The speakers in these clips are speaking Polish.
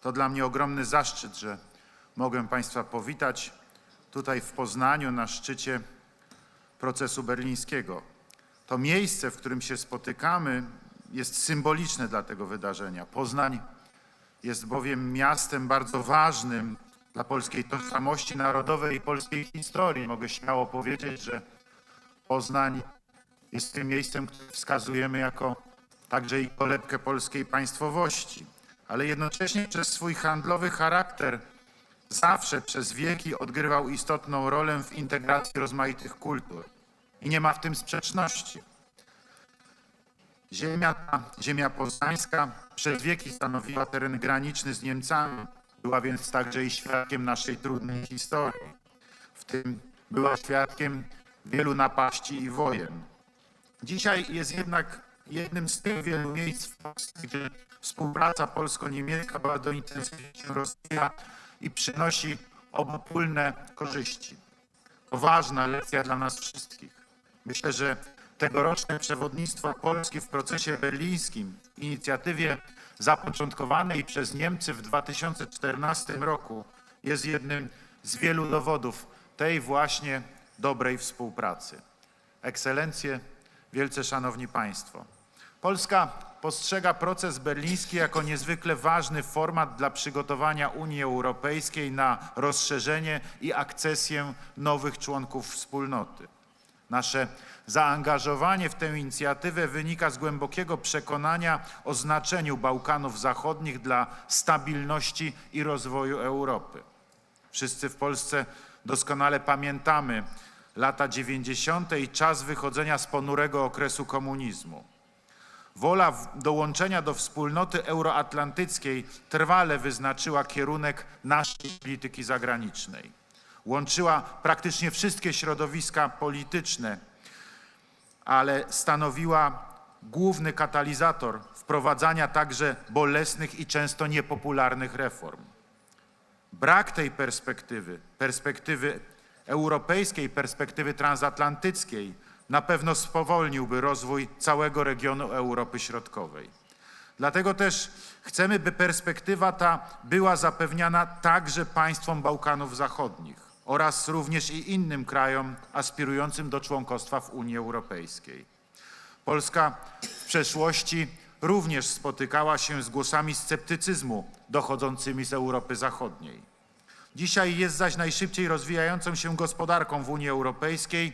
To dla mnie ogromny zaszczyt, że mogę Państwa powitać tutaj w Poznaniu na szczycie procesu berlińskiego. To miejsce, w którym się spotykamy, jest symboliczne dla tego wydarzenia. Poznań jest bowiem miastem bardzo ważnym dla polskiej tożsamości narodowej i polskiej historii. Mogę śmiało powiedzieć, że Poznań jest tym miejscem, które wskazujemy jako także i kolebkę polskiej państwowości, ale jednocześnie przez swój handlowy charakter zawsze przez wieki odgrywał istotną rolę w integracji rozmaitych kultur. I nie ma w tym sprzeczności. Ziemia ta, ziemia poznańska, przez wieki stanowiła teren graniczny z Niemcami. Była więc także i świadkiem naszej trudnej historii. W tym była świadkiem wielu napaści i wojen. Dzisiaj jest jednak jednym z tych wielu miejsc w Polsce, gdzie współpraca polsko-niemiecka bardzo intensywnie się rozwija i przynosi obopólne korzyści. To ważna lekcja dla nas wszystkich. Myślę, że tegoroczne przewodnictwo Polski w procesie berlińskim, inicjatywie zapoczątkowanej przez Niemcy w 2014 roku, jest jednym z wielu dowodów tej właśnie dobrej współpracy. Ekscelencje, wielce szanowni Państwo. Polska postrzega proces berliński jako niezwykle ważny format dla przygotowania Unii Europejskiej na rozszerzenie i akcesję nowych członków wspólnoty. Nasze zaangażowanie w tę inicjatywę wynika z głębokiego przekonania o znaczeniu Bałkanów Zachodnich dla stabilności i rozwoju Europy. Wszyscy w Polsce doskonale pamiętamy lata 90. i czas wychodzenia z ponurego okresu komunizmu. Wola dołączenia do wspólnoty euroatlantyckiej trwale wyznaczyła kierunek naszej polityki zagranicznej. Łączyła praktycznie wszystkie środowiska polityczne, ale stanowiła główny katalizator wprowadzania także bolesnych i często niepopularnych reform. Brak tej perspektywy, perspektywy europejskiej, perspektywy transatlantyckiej, na pewno spowolniłby rozwój całego regionu Europy Środkowej. Dlatego też chcemy, by perspektywa ta była zapewniana także państwom Bałkanów Zachodnich oraz również i innym krajom aspirującym do członkostwa w Unii Europejskiej. Polska w przeszłości również spotykała się z głosami sceptycyzmu dochodzącymi z Europy Zachodniej. Dzisiaj jest zaś najszybciej rozwijającą się gospodarką w Unii Europejskiej,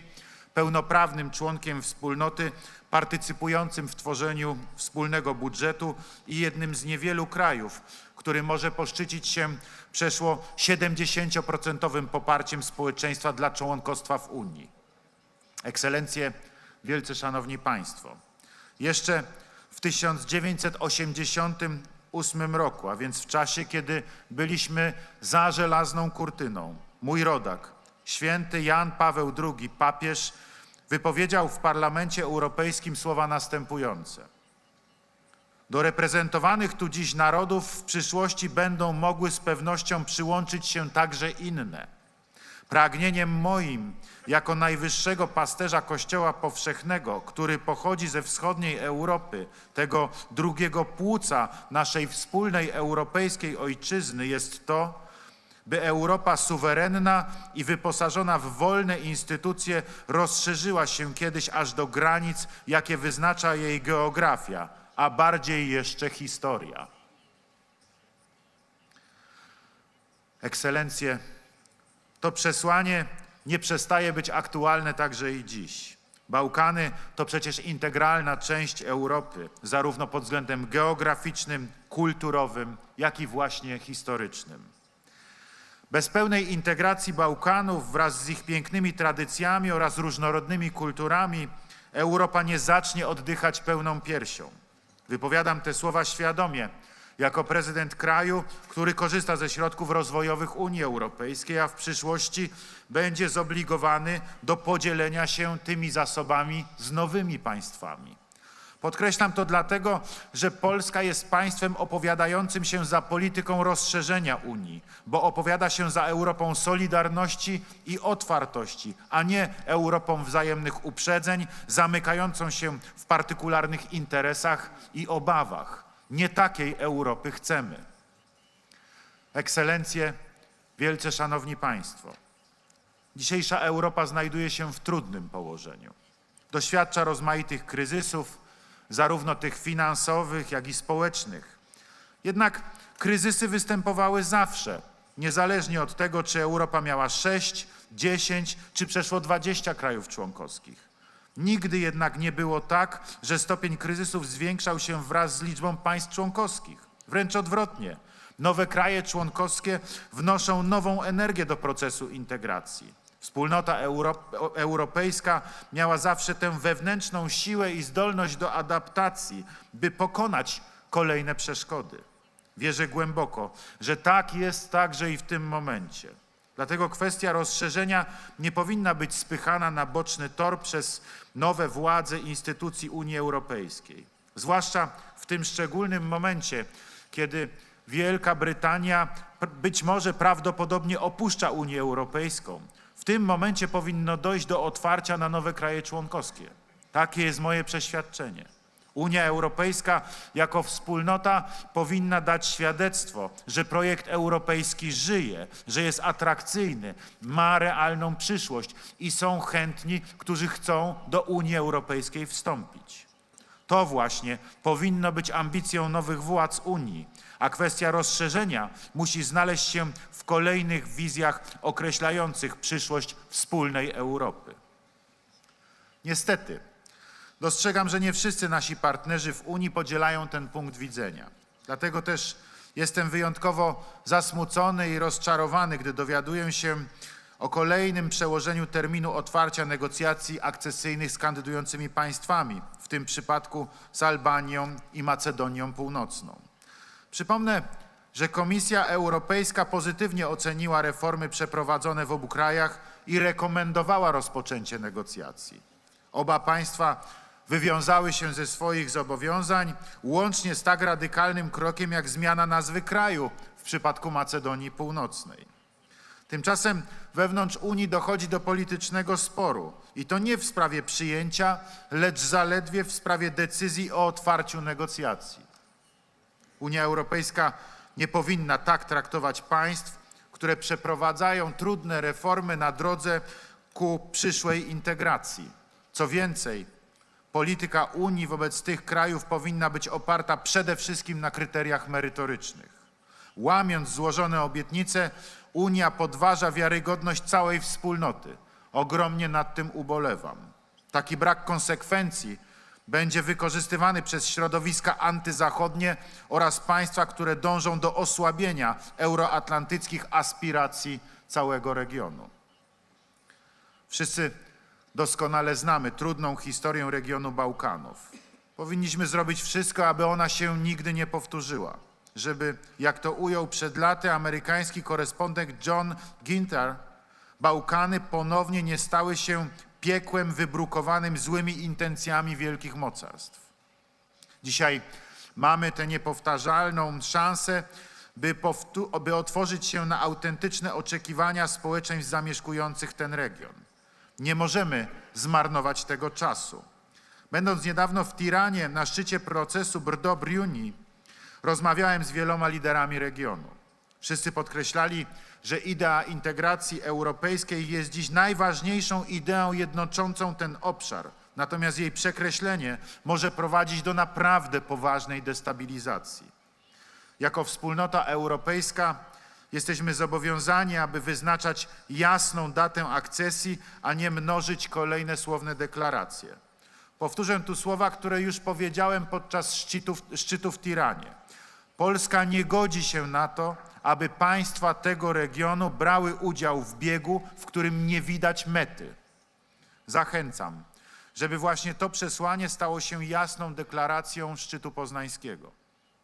pełnoprawnym członkiem wspólnoty, partycypującym w tworzeniu wspólnego budżetu i jednym z niewielu krajów, który może poszczycić się przeszło 70% poparciem społeczeństwa dla członkostwa w Unii. Ekscelencje, wielce szanowni Państwo, jeszcze w 1988 roku, a więc w czasie, kiedy byliśmy za żelazną kurtyną, mój rodak, święty Jan Paweł II, papież, wypowiedział w Parlamencie Europejskim słowa następujące. Do reprezentowanych tu dziś narodów w przyszłości będą mogły z pewnością przyłączyć się także inne. Pragnieniem moim, jako najwyższego pasterza Kościoła Powszechnego, który pochodzi ze wschodniej Europy, tego drugiego płuca naszej wspólnej europejskiej ojczyzny, jest to, by Europa suwerenna i wyposażona w wolne instytucje rozszerzyła się kiedyś aż do granic, jakie wyznacza jej geografia, a bardziej jeszcze historia. Ekscelencje, to przesłanie nie przestaje być aktualne także i dziś. Bałkany to przecież integralna część Europy, zarówno pod względem geograficznym, kulturowym, jak i właśnie historycznym. Bez pełnej integracji Bałkanów wraz z ich pięknymi tradycjami oraz różnorodnymi kulturami Europa nie zacznie oddychać pełną piersią. Wypowiadam te słowa świadomie, jako prezydent kraju, który korzysta ze środków rozwojowych Unii Europejskiej, a w przyszłości będzie zobligowany do podzielenia się tymi zasobami z nowymi państwami. Podkreślam to dlatego, że Polska jest państwem opowiadającym się za polityką rozszerzenia Unii, bo opowiada się za Europą solidarności i otwartości, a nie Europą wzajemnych uprzedzeń, zamykającą się w partykularnych interesach i obawach. Nie takiej Europy chcemy. Ekscelencje, wielce szanowni państwo. Dzisiejsza Europa znajduje się w trudnym położeniu. Doświadcza rozmaitych kryzysów, zarówno tych finansowych, jak i społecznych. Jednak kryzysy występowały zawsze, niezależnie od tego, czy Europa miała 6, 10 czy przeszło 20 krajów członkowskich. Nigdy jednak nie było tak, że stopień kryzysów zwiększał się wraz z liczbą państw członkowskich. Wręcz odwrotnie. Nowe kraje członkowskie wnoszą nową energię do procesu integracji. Wspólnota Euro europejska miała zawsze tę wewnętrzną siłę i zdolność do adaptacji, by pokonać kolejne przeszkody. Wierzę głęboko, że tak jest także i w tym momencie. Dlatego kwestia rozszerzenia nie powinna być spychana na boczny tor przez nowe władze instytucji Unii Europejskiej. Zwłaszcza w tym szczególnym momencie, kiedy Wielka Brytania być może prawdopodobnie opuszcza Unię Europejską. W tym momencie powinno dojść do otwarcia na nowe kraje członkowskie. Takie jest moje przeświadczenie. Unia Europejska jako wspólnota powinna dać świadectwo, że projekt europejski żyje, że jest atrakcyjny, ma realną przyszłość i są chętni, którzy chcą do Unii Europejskiej wstąpić. To właśnie powinno być ambicją nowych władz Unii, a kwestia rozszerzenia musi znaleźć się w kolejnych wizjach określających przyszłość wspólnej Europy. Niestety, dostrzegam, że nie wszyscy nasi partnerzy w Unii podzielają ten punkt widzenia. Dlatego też jestem wyjątkowo zasmucony i rozczarowany, gdy dowiaduję się o kolejnym przełożeniu terminu otwarcia negocjacji akcesyjnych z kandydującymi państwami, w tym przypadku z Albanią i Macedonią Północną. Przypomnę, że Komisja Europejska pozytywnie oceniła reformy przeprowadzone w obu krajach i rekomendowała rozpoczęcie negocjacji. Oba państwa wywiązały się ze swoich zobowiązań, łącznie z tak radykalnym krokiem jak zmiana nazwy kraju w przypadku Macedonii Północnej. Tymczasem wewnątrz Unii dochodzi do politycznego sporu i to nie w sprawie przyjęcia, lecz zaledwie w sprawie decyzji o otwarciu negocjacji. Unia Europejska nie powinna tak traktować państw, które przeprowadzają trudne reformy na drodze ku przyszłej integracji. Co więcej, polityka Unii wobec tych krajów powinna być oparta przede wszystkim na kryteriach merytorycznych. Łamiąc złożone obietnice, Unia podważa wiarygodność całej wspólnoty. Ogromnie nad tym ubolewam. Taki brak konsekwencji będzie wykorzystywany przez środowiska antyzachodnie oraz państwa, które dążą do osłabienia euroatlantyckich aspiracji całego regionu. Wszyscy doskonale znamy trudną historię regionu Bałkanów. Powinniśmy zrobić wszystko, aby ona się nigdy nie powtórzyła. Żeby, jak to ujął przed laty amerykański korespondent John Ginter, Bałkany ponownie nie stały się piekłem wybrukowanym złymi intencjami wielkich mocarstw. Dzisiaj mamy tę niepowtarzalną szansę, by, by otworzyć się na autentyczne oczekiwania społeczeństw zamieszkujących ten region. Nie możemy zmarnować tego czasu. Będąc niedawno w Tiranie na szczycie procesu Brdo-Bruni, rozmawiałem z wieloma liderami regionu. Wszyscy podkreślali, że idea integracji europejskiej jest dziś najważniejszą ideą jednoczącą ten obszar. Natomiast jej przekreślenie może prowadzić do naprawdę poważnej destabilizacji. Jako wspólnota europejska jesteśmy zobowiązani, aby wyznaczać jasną datę akcesji, a nie mnożyć kolejne słowne deklaracje. Powtórzę tu słowa, które już powiedziałem podczas szczytu, szczytu w Tiranie. Polska nie godzi się na to, aby państwa tego regionu brały udział w biegu, w którym nie widać mety. Zachęcam, żeby właśnie to przesłanie stało się jasną deklaracją szczytu poznańskiego.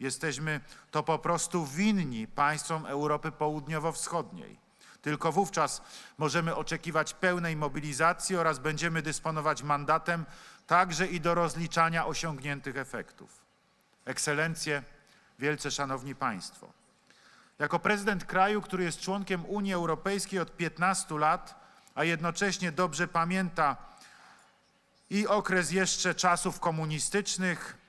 Jesteśmy to po prostu winni państwom Europy Południowo-Wschodniej. Tylko wówczas możemy oczekiwać pełnej mobilizacji oraz będziemy dysponować mandatem także i do rozliczania osiągniętych efektów. Ekscelencje, wielce szanowni państwo. Jako prezydent kraju, który jest członkiem Unii Europejskiej od 15 lat, a jednocześnie dobrze pamięta i okres jeszcze czasów komunistycznych,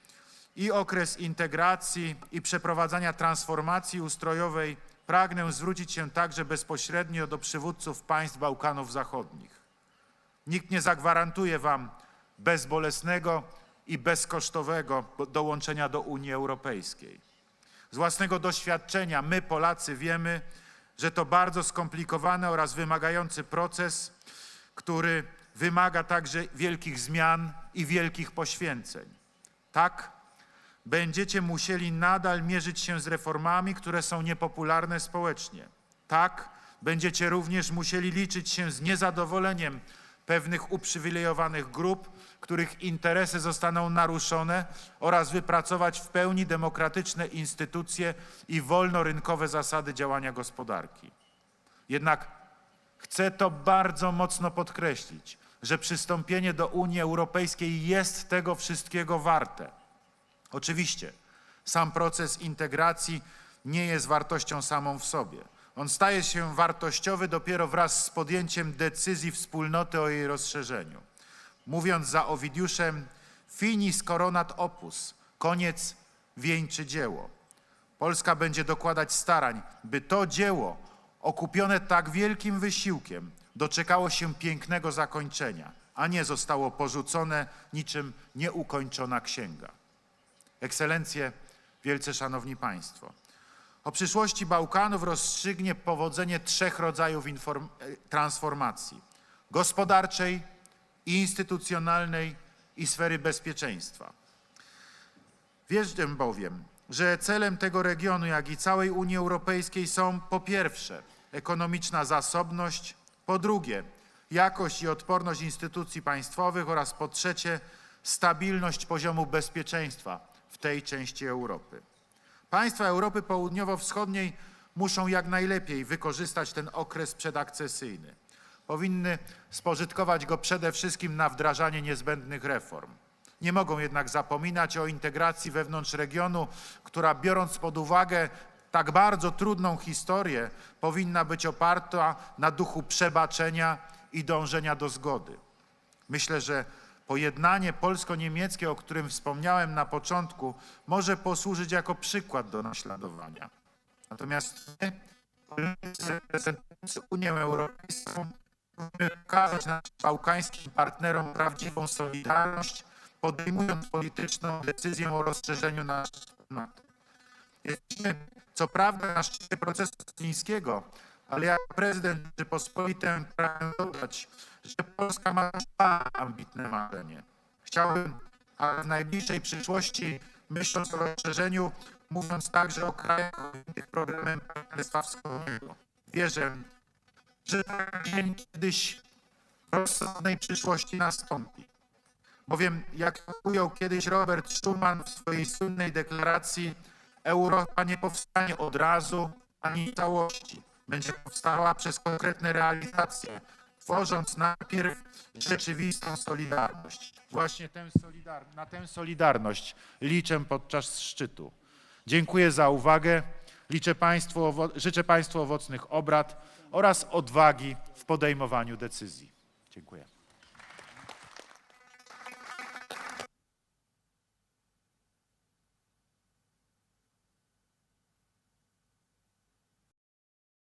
i okres integracji i przeprowadzania transformacji ustrojowej, pragnę zwrócić się także bezpośrednio do przywódców państw Bałkanów Zachodnich. Nikt nie zagwarantuje wam bezbolesnego i bezkosztowego dołączenia do Unii Europejskiej. Z własnego doświadczenia my, Polacy, wiemy, że to bardzo skomplikowany oraz wymagający proces, który wymaga także wielkich zmian i wielkich poświęceń. Tak, będziecie musieli nadal mierzyć się z reformami, które są niepopularne społecznie. Tak, będziecie również musieli liczyć się z niezadowoleniem pewnych uprzywilejowanych grup, których interesy zostaną naruszone oraz wypracować w pełni demokratyczne instytucje i wolnorynkowe zasady działania gospodarki. Jednak chcę to bardzo mocno podkreślić, że przystąpienie do Unii Europejskiej jest tego wszystkiego warte. Oczywiście, sam proces integracji nie jest wartością samą w sobie. On staje się wartościowy dopiero wraz z podjęciem decyzji wspólnoty o jej rozszerzeniu. Mówiąc za Owidiuszem, finis coronat opus, koniec wieńczy dzieło. Polska będzie dokładać starań, by to dzieło, okupione tak wielkim wysiłkiem, doczekało się pięknego zakończenia, a nie zostało porzucone niczym nieukończona księga. Ekscelencje, wielce szanowni państwo. O przyszłości Bałkanów rozstrzygnie powodzenie trzech rodzajów e, transformacji: gospodarczej, instytucjonalnej i sfery bezpieczeństwa. Wierzę bowiem, że celem tego regionu, jak i całej Unii Europejskiej są po pierwsze ekonomiczna zasobność, po drugie jakość i odporność instytucji państwowych oraz po trzecie stabilność poziomu bezpieczeństwa w tej części Europy. Państwa Europy Południowo-Wschodniej muszą jak najlepiej wykorzystać ten okres przedakcesyjny. Powinny spożytkować go przede wszystkim na wdrażanie niezbędnych reform. Nie mogą jednak zapominać o integracji wewnątrz regionu, która biorąc pod uwagę tak bardzo trudną historię, powinna być oparta na duchu przebaczenia i dążenia do zgody. Myślę, że pojednanie polsko-niemieckie, o którym wspomniałem na początku, może posłużyć jako przykład do naśladowania. Natomiast my, politycy reprezentujący Unię Europejską, musimy pokazać naszym bałkańskim partnerom prawdziwą solidarność, podejmując polityczną decyzję o rozszerzeniu naszej wspólnoty. Jesteśmy co prawda na szczycie procesu chińskiego, ale jako prezydent Rzeczypospolitej pragnę dodać, że Polska ma dwa ambitne marzenie. Chciałbym, a w najbliższej przyszłości, myśląc o rozszerzeniu, mówiąc także o krajach objętych programem Partnerstwa Wschodniego. Wierzę, że taki dzień kiedyś w rozsądnej przyszłości nastąpi. Bowiem, jak ujął kiedyś Robert Schuman w swojej słynnej deklaracji, Europa nie powstanie od razu ani całości. Będzie powstała przez konkretne realizacje, tworząc najpierw rzeczywistą solidarność. Właśnie tę solidar- na tę solidarność liczę podczas szczytu. Dziękuję za uwagę. Liczę państwu życzę Państwu owocnych obrad oraz odwagi w podejmowaniu decyzji. Dziękuję.